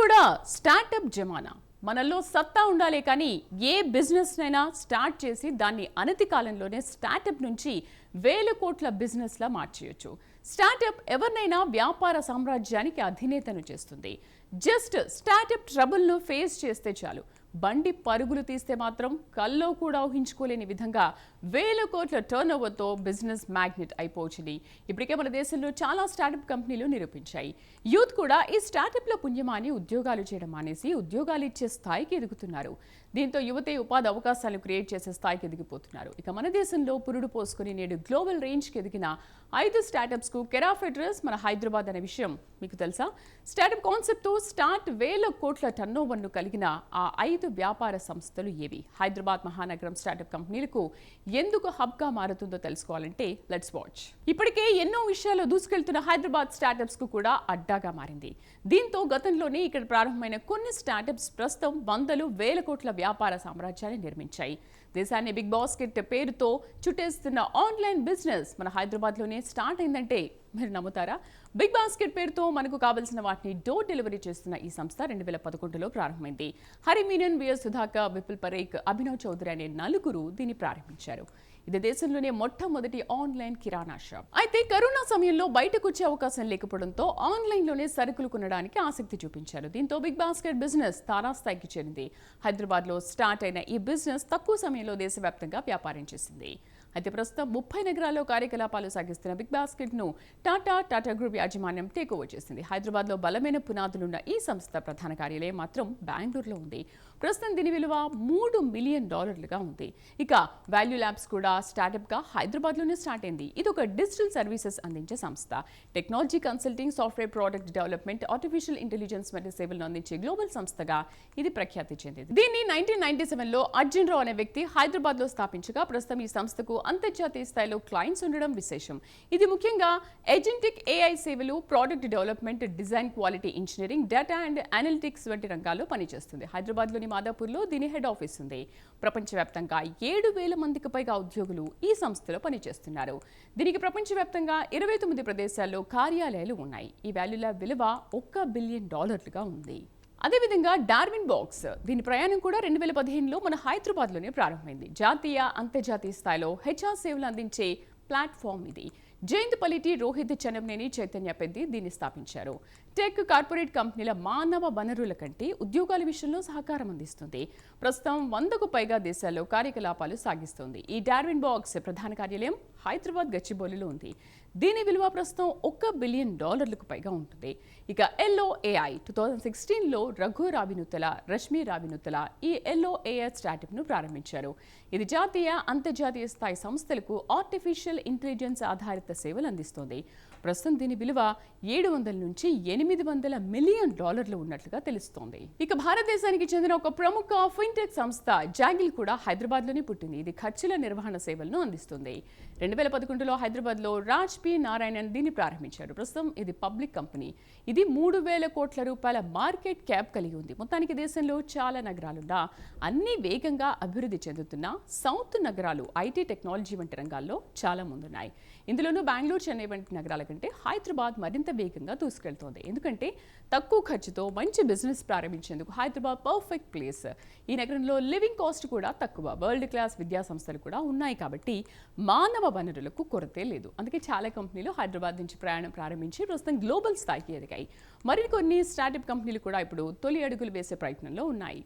కూడా స్టార్టప్ జమానా. మనలో సత్తా ఉండాలే కానీ ఏ బిజినెస్ స్టార్ట్ చేసి దాన్ని అనతి కాలంలోనే స్టార్టప్ నుంచి వేల కోట్ల బిజినెస్లా మార్చేయచ్చు. స్టార్టప్ ఎవరినైనా వ్యాపార సామ్రాజ్యానికి అధినేతను చేస్తుంది. జస్ట్ స్టార్టప్ ట్రబుల్ను ఫేస్ చేస్తే చాలు. బండి పరుగులు తీస్తే మాత్రం కల్లో కూడా ఊహించుకోలేని విధంగా వేల కోట్ల టర్న్ ఓవర్తో బిజినెస్ మ్యాగ్నెట్ అయిపోవచ్చుని ఇప్పటికే మన దేశంలో చాలా స్టార్టప్ కంపెనీలు నిరూపించాయి. యూత్ కూడా ఈ స్టార్టప్ల పుణ్యమాని ఉద్యోగాలు చేయడం మానేసి ఉద్యోగాలు ఇచ్చే స్థాయికి ఎదుగుతున్నారు. దీంతో యువతే ఉపాధి అవకాశాలు క్రియేట్ చేసే స్థాయికి ఎదిగిపోతున్నారు. ఇక మన దేశంలో పురుడు పోసుకుని నేడు గ్లోబల్ రేంజ్కి ఎదిగిన ఐదు స్టార్టప్స్కు కెరా అడ్రస్ మన హైదరాబాద్ అనే విషయం మీకు తెలుసా? స్టార్టప్ కాన్సెప్ట్తో స్టార్ట్ వేల కోట్ల టర్నోవర్ను కలిగిన ఆ ఐదు వ్యాపార సంస్థలు ఏవి? హైదరాబాద్ మహానగరం స్టార్టప్ కంపెనీలకు ఎందుకు హబ్గా మారుతుందో తెలుసుకోవాలంటే లెట్స్ వాచ్ ఇప్పటికే ఎన్నో విషయాల్లో దూసుకెళ్తున్న హైదరాబాద్ స్టార్టప్స్కు కూడా అడ్డాగా మారింది. దీంతో గతంలోనే ఇక్కడ ప్రారంభమైన కొన్ని స్టార్టప్స్ ప్రస్తుతం వందలు వేల కోట్ల వ్యాపార సామ్రాజ్యాన్ని నిర్మించాయి. దేశాన్ని బిగ్ బాస్కెట్ పేరుతో చుట్టేస్తున్న ఆన్లైన్ బిజినెస్ మన హైదరాబాద్లోనే స్టార్ట్ అయిందంటే మీరు నమ్ముతారా? బిగ్ బాస్కెట్ పేరుతో మనకు కావాల్సిన వాటిని డోర్ డెలివరీ చేస్తున్న ఈ సంస్థ రెండు వేల పదకొండులో ప్రారంభమైంది. హరి మీనన్ విఎస్ సుధాకర్ విపుల్ పరేక్ అభినవ్ చౌదరి అనే నలుగురు దీన్ని ప్రారంభించారు. ఇది దేశంలోనే మొట్టమొదటి ఆన్లైన్ కిరాణా షాప్. అయితే కరోనా సమయంలో బయటకు వచ్చే అవకాశం లేకపోవడంతో ఆన్లైన్లోనే సరుకులు కొనడానికి ఆసక్తి చూపించారు. దీంతో బిగ్ బాస్కెట్ బిజినెస్ తారాస్థాయికి చెందింది హైదరాబాద్లో స్టార్ట్ అయిన ఈ బిజినెస్ తక్కువ సమయంలో దేశవ్యాప్తంగా వ్యాపారం చేసింది. అయితే ప్రస్తుతం ముప్పై నగరాల్లో కార్యకలాపాలు సాగిస్తున్న బిగ్ బాస్కెట్ను టాటా టాటా గ్రూప్ యాజమాన్యం టేక్ ఓవర్ చేసింది. హైదరాబాద్లో బలమైన పునాదులున్న ఈ సంస్థ ప్రధాన కార్యాలయం మాత్రం బెంగళూరులో ఉంది. ప్రస్తుతం దీని విలువ మూడు మిలియన్ డాలర్లుగా ఉంది. ఇక వాల్యూ ల్యాబ్స్ కూడా స్టార్టప్గా హైదరాబాద్లోనే స్టార్ట్ అయింది. ఇది ఒక డిజిటల్ సర్వీసెస్ అందించే సంస్థ. Technology consulting software product development artificial intelligence వంటి సేవలను అందించే గ్లోబల్ సంస్థగా ఇది ప్రఖ్యాతి చెందింది. దీన్ని నైన్టీన్ నైన్టీ సెవెన్లో అర్జున్ రావు అనే వ్యక్తి హైదరాబాద్లో స్థాపించగా ప్రస్తుతం ఈ సంస్థకు అంతర్జాతీయ స్థాయిలో క్లయింట్స్ ఉండడం విశేషం. ఇది ముఖ్యంగా ఏజెంటిక్ ఏఐ సేవలు product development design quality engineering data and analytics వంటి రంగాల్లో పనిచేస్తుంది. హైదరాబాద్లోని మాదాపూర్లో దీని హెడ్ ఆఫీస్ ఉంది. ప్రపంచవ్యాప్తంగా ఏడు వేల మందికి పైగా ఉద్యోగులు ఈ సంస్థలో పనిచేస్తున్నారు. దీనికి ప్రపంచవ్యాప్తంగా ఇరవై తొమ్మిది ప్రదేశాల్లో కార్యాలయాలు ఉన్నాయి. ఈ వాల్యూల విలువ ఒక్క బిలియన్ డాలర్లుగా ఉంది. అదేవిధంగా డార్విన్ బాక్స్ దీని ప్రయాణం కూడా రెండు వేల పదిహేనులో మన హైదరాబాద్లోనే ప్రారంభమైంది. జాతీయ అంతర్జాతీయ స్థాయిలో హెచ్ఆర్ సేవలు అందించే ప్లాట్ఫామ్ ఇది. జయంత్ పలిటి రోహిత్ చనంనేని చైతన్య పెద్ది దీన్ని స్థాపించారు. టెక్ కార్పొరేట్ కంపెనీల మానవ వనరుల కంటే ఉద్యోగాల విషయంలో సహకారం అందిస్తుంది. ప్రస్తుతం వందకు పైగా దేశాల్లో కార్యకలాపాలు సాగిస్తుంది. ఈ డార్విన్ బాక్స్ ప్రధాన కార్యాలయం హైదరాబాద్ గచ్చిబౌలిలో ఉంది. దీని విలువ ప్రస్తుతం ఒక బిలియన్ డాలర్లకు పైగా ఉంటుంది. ఇక ఎల్ఓ ఏఐ టూ థౌజండ్ సిక్స్టీన్లో రఘు రావినుతల రష్మి రావినుత్తల ఈ ఎల్ఓ ఏఐ స్టార్టప్ను ప్రారంభించారు. ఇది జాతీయ అంతర్జాతీయ స్థాయి సంస్థలకు ఆర్టిఫిషియల్ ఇంటెలిజెన్స్ ఆధారిత సేవలు అందిస్తోంది. ప్రస్తుతం దీని విలువ ఏడు వందల నుంచి ఎనిమిది ఎనిమిది వందల మిలియన్ డాలర్లు ఉన్నట్లుగా తెలుస్తోంది. ఇక భారతదేశానికి చెందిన ఒక ప్రముఖ ఫిన్టెక్ సంస్థ జాగిల్ కూడా హైదరాబాద్లోనే పుట్టింది. ఇది ఖర్చుల నిర్వహణ సేవలను అందిస్తుంది. రెండు వేల పదకొండులో హైదరాబాద్లో రాజ్ పి నారాయణన్ దీన్ని ప్రారంభించారు. ప్రస్తుతం ఇది పబ్లిక్ కంపెనీ. ఇది మూడు వేల కోట్ల రూపాయల మార్కెట్ క్యాప్ కలిగి ఉంది. మొత్తానికి దేశంలో చాలా నగరాలున్నా అన్ని వేగంగా అభివృద్ధి చెందుతున్న సౌత్ నగరాలు ఐటీ టెక్నాలజీ వంటి రంగాల్లో చాలా ముందున్నాయి. ఇందులోనూ బెంగళూరు చెన్నై వంటి నగరాల కంటే హైదరాబాద్ మరింత వేగంగా దూసుకెళ్తోంది. ఎందుకంటే తక్కువ ఖర్చుతో మంచి బిజినెస్ ప్రారంభించేందుకు హైదరాబాద్ పర్ఫెక్ట్ ప్లేస్. ఈ నగరంలో లివింగ్ కాస్ట్ కూడా తక్కువ. వరల్డ్ క్లాస్ విద్యా సంస్థలు కూడా ఉన్నాయి కాబట్టి మానవ వనరులకు కొరతే లేదు. అందుకే చాలా కంపెనీలు హైదరాబాద్ నుంచి ప్రయాణం ప్రారంభించి ప్రస్తుతం గ్లోబల్ స్థాయికి ఎదిగాయి. మరికొన్ని స్టార్టప్ కంపెనీలు కూడా ఇప్పుడు తొలి అడుగులు వేసే ప్రయత్నంలో ఉన్నాయి.